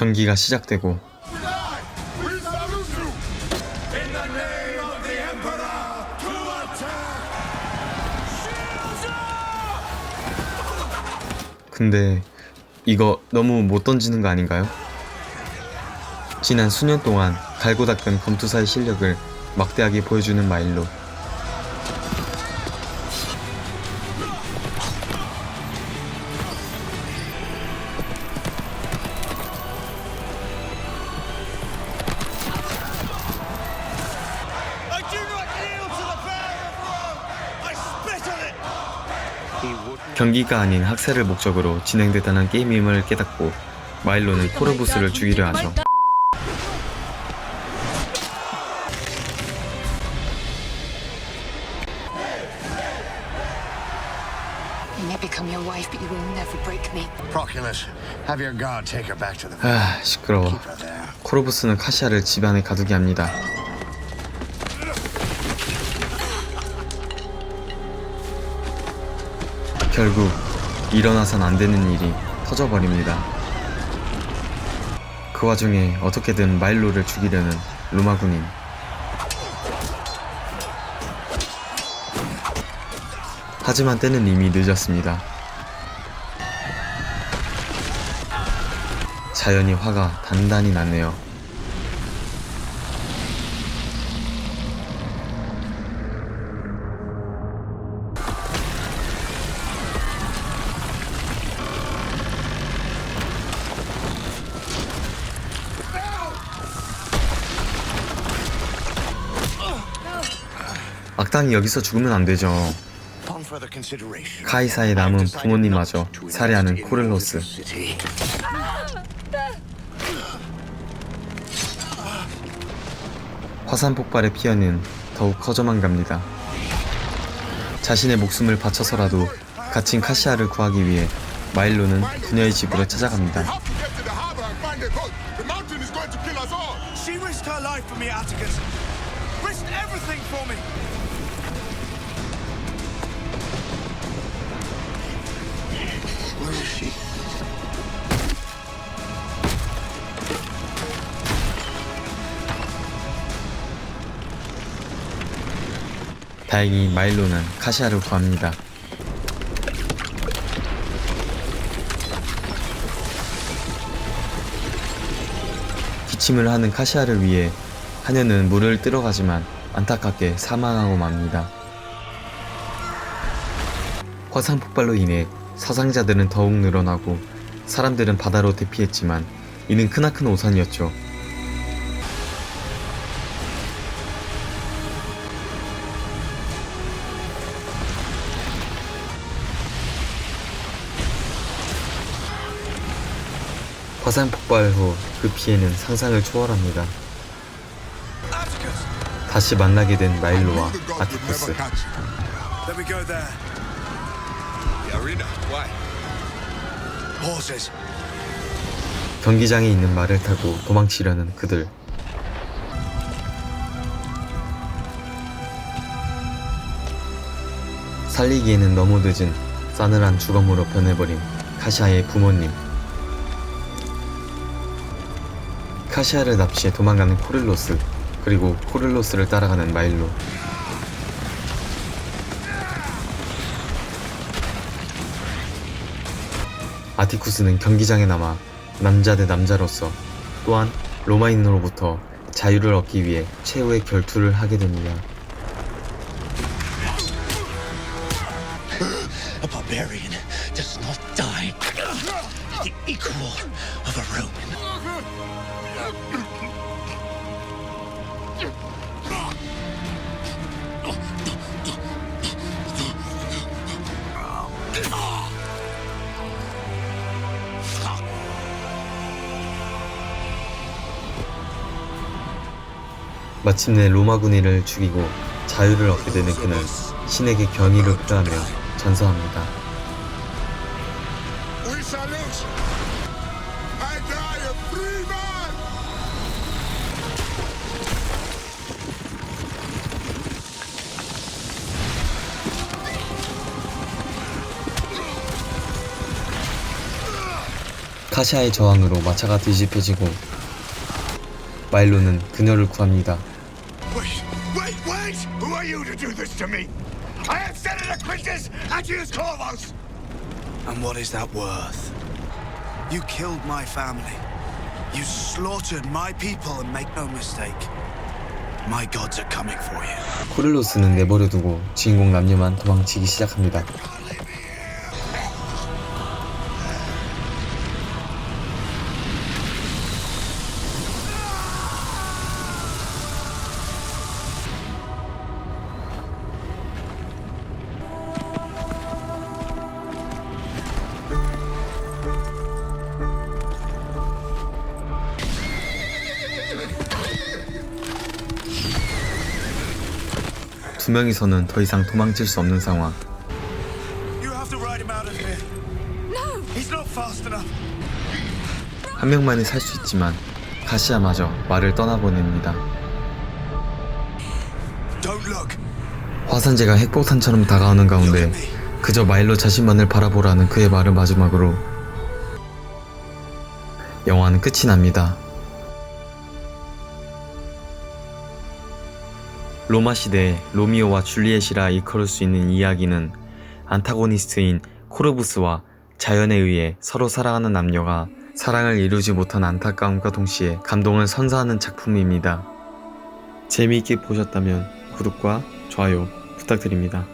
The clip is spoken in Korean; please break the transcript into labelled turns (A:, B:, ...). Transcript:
A: 경기가 시작되고! 근데 이거 너무 못 던지는 거 아닌가요? 지난 수년 동안 갈고 닦은 검투사의 실력을 막대하게 보여주는 마일로 경기가 아닌 학살을 목적으로 진행됐다는 게임임을 깨닫고 마일로는 코르부스를 죽이려 하죠. 아 시끄러워. 코르부스는 카시아를 집 안에 가두게 합니다. 결국 일어나선 안 되는 일이 터져버립니다. 그 와중에 어떻게든 마일로를 죽이려는 로마 군인. 하지만 때는 이미 늦었습니다. 자연히 화가 단단히 났네요. 악당이 여기서 죽으면 안 되죠. 카이사의 남은 부모님마저 살해하는 코렐로스. 화산 폭발의 피해는 더욱 커져만 갑니다. 자신의 목숨을 바쳐서라도 갇힌 카시아를 구하기 위해 마일로는 그녀의 집으로 찾아갑니다.
B: She risked her life for me, Atticus. Risked everything for me.
A: 다행히 마일로는 카시아를 구합니다. 기침을 하는 카시아를 위해 하녀는 물을ตื้어가지만 안타깝게 사망하고 맙니다. 화산 폭발로 인해 사상자들은 더욱 늘어나고 사람들은 바다로 대피했지만 이는 크나큰 오산이었죠. 화산 폭발 후 그 피해는 상상을 초월합니다. 다시 만나게 된 마일로와 아티쿠스. 경기장에 있는 말을 타고 도망치려는 그들. 살리기에는 너무 늦은 싸늘한 죽음으로 변해버린 카시아의 부모님. 카시아를 납치해 도망가는 코릴로스, 그리고 코릴로스를 따라가는 마일로. 아티쿠스는 경기장에 남아 남자 대 남자로서 또한 로마인으로부터 자유를 얻기 위해 최후의 결투를 하게 됩니다.
C: Barbarian does not die. The equal of a Roman.
A: 마침내 로마 군인을 죽이고 자유를 얻게 되는 그는 신에게 경의를 표하며 전사합니다. 카시아의 저항으로 마차가 뒤집혀지고 마일로는 그녀를 구합니다.
D: Wait, wait, wait! Who are you to do this to me? I have Senator Quintus Attius Corvus!
B: And what is that worth? You killed my family. You slaughtered my people, and make no mistake, my gods are coming for you.
A: 코릴로스는 내버려두고 주인공 남녀만 도망치기 시작합니다. 두 명이서는 더 이상 도망칠 수 없는 상황.
B: You have to ride him out of here. No! He's not fast enough.
A: 한 명만이 살 수 있지만 카시아마저 말을 떠나보냅니다.
B: Don't look.
A: 화산재가 핵폭탄처럼 다가오는 가운데 그저 마일로 자신만을 바라보라는 그의 말을 마지막으로 영화는 끝이 납니다. 로마 시대에 로미오와 줄리엣이라 일컬을 수 있는 이야기는 안타고니스트인 코르부스와 자연에 의해 서로 사랑하는 남녀가 사랑을 이루지 못한 안타까움과 동시에 감동을 선사하는 작품입니다. 재미있게 보셨다면 구독과 좋아요 부탁드립니다.